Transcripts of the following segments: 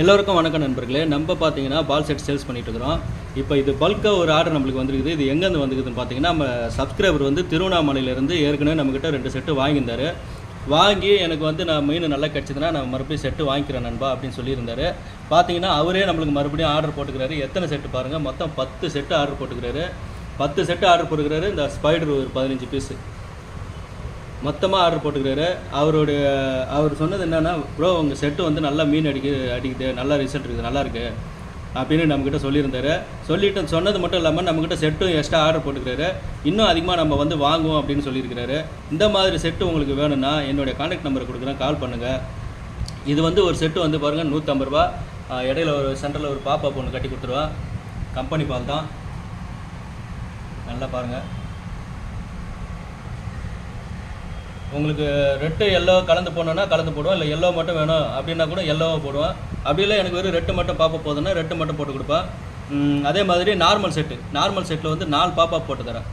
எல்லோருக்கும் வணக்கம் நண்பர்களே. நம்ம பார்த்தீங்கன்னா பால் செட் சேல்ஸ் பண்ணிட்டு இருக்கிறோம். இப்போ இது பல்காக ஒரு ஆர்டர் நம்மளுக்கு வந்திருக்குது. இது எங்கேருந்து வந்துருக்குதுன்னு பார்த்தீங்கன்னா நம்ம சப்ஸ்கிரைபர் வந்து திருவண்ணாமலையிலேருந்து ஏற்கனவே நம்மக்கிட்ட ரெண்டு செட்டு வாங்கியிருந்தாரு. வாங்கி எனக்கு வந்து நான் மீன் நல்லா கிடச்சதுன்னா நான் மறுபடியும் செட்டு வாங்கிக்கிறேன் நண்பா அப்படின்னு சொல்லியிருந்தாரு. பார்த்தீங்கன்னா அவரே நம்மளுக்கு மறுபடியும் ஆர்டர் போட்டுக்கிறாரு. எத்தனை செட்டு பாருங்கள் மொத்தம் பத்து செட்டு ஆர்டர் போட்டுக்கிறாரு. பத்து செட்டு ஆர்டர் போட்டுக்கிறாரு. இந்த ஸ்பைடர் ஒரு பதினஞ்சு பீஸு மொத்தமாக ஆர்டர் போட்டுக்கிறாரு. அவருடைய அவர் சொன்னது என்னென்னா ப்ரோ உங்கள் செட்டு வந்து நல்லா மீன் அடிக்க அடிக்குது. நல்லா ரிசல்ட் இருக்குது. நல்லாயிருக்கு அப்படின்னு நம்மக்கிட்ட சொல்லியிருந்தாரு. சொல்லிட்டு சொன்னது மட்டும் இல்லாமல் நம்மக்கிட்ட செட்டும் எக்ஸ்ட்ரா ஆர்டர் போட்டுக்கிறாரு. இன்னும் அதிகமாக நம்ம வந்து வாங்குவோம் அப்படின்னு சொல்லியிருக்கிறாரு. இந்த மாதிரி செட்டு உங்களுக்கு வேணும்னா என்னுடைய காண்டாக்ட் நம்பர் கொடுக்குறேன். கால் பண்ணுங்கள் இது வந்து ஒரு செட்டு வந்து பாருங்கள் நூற்றம்பது ரூபா. இடையில ஒரு சென்டரில் ஒரு பாப்பா பொண்ணு கட்டி கொடுத்துருவா. கம்பெனி பால் தான். நல்லா பாருங்கள் உங்களுக்கு ரெட்டு எல்லோ கலந்து போடணும்னா கலந்து போடுவோம். இல்லை எல்லோ மட்டும் வேணும் அப்படின்னா கூட எல்லோவை போடுவோம். அப்படி இல்லை எனக்கு வெறும் ரெட்டு மட்டும் பாப்பா போதுன்னா ரெட்டு மட்டும் போட்டு கொடுப்பேன் அதே மாதிரி நார்மல் செட்டு நார்மல் செட்டில் வந்து நாலு பாப்பா போட்டு தரேன்.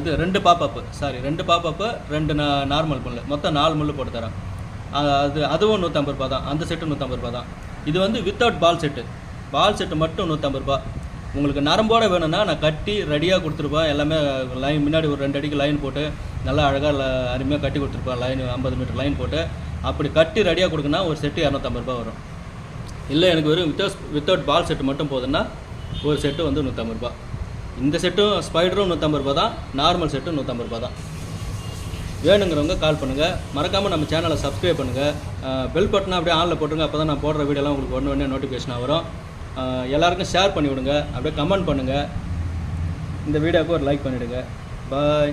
இது ரெண்டு பாப்பாப்பு சாரி ரெண்டு பாப்பாப்பு ரெண்டு நா நார்மல் முள் மொத்தம் நாலு முள் போட்டு தரேன். அது அதுவும் நூற்றம்பது ரூபா தான். அந்த செட்டு நூற்றம்பது ரூபா தான். இது வந்து without ball set ball set மட்டும் நூற்றம்பது ரூபா உங்களுக்கு நரம்போட வேணும்னா நான் கட்டி ரெடியாக கொடுத்துருப்பேன். எல்லாமே லைன் முன்னாடி ஒரு ரெண்டு அடிக்கு லைன் போட்டு நல்லா அழகாக அருமையாக கட்டி கொடுத்துருப்பேன். லைன் ஐம்பது மீட்டர் லைன் போட்டு அப்படி கட்டி ரெடியாக கொடுக்குன்னா ஒரு செட்டு இரநூத்தம்பது ரூபா வரும். இல்லை எனக்கு வெறும் வித்தவுட் வித்தவுட் பால் செட்டு மட்டும் போதுன்னா ஒரு செட்டு வந்து நூற்றம்பது ரூபா இந்த செட்டும் ஸ்பைடரும் நூற்றம்பது ரூபா தான். நார்மல் செட்டும் நூற்றம்பது ரூபா தான். வேணுங்கிறவங்க கால் பண்ணுங்கள் மறக்காமல் நம்ம சேனலை சப்ஸ்கிரைப் பண்ணுங்கள் பெல் பட்டனை அப்படியே ஆனில் போட்டுருங்க. அப்போ தான் நான் போடுற வீடியோலாம் உங்களுக்கு ஒன்று உடனே நோட்டிஃபிகேஷனாக வரும். எல்லாருக்கும் ஷேர் பண்ணிவிடுங்க. அப்படியே கமெண்ட் பண்ணுங்கள் இந்த வீடியோவுக்கு ஒரு லைக் பண்ணிவிடுங்க பாய்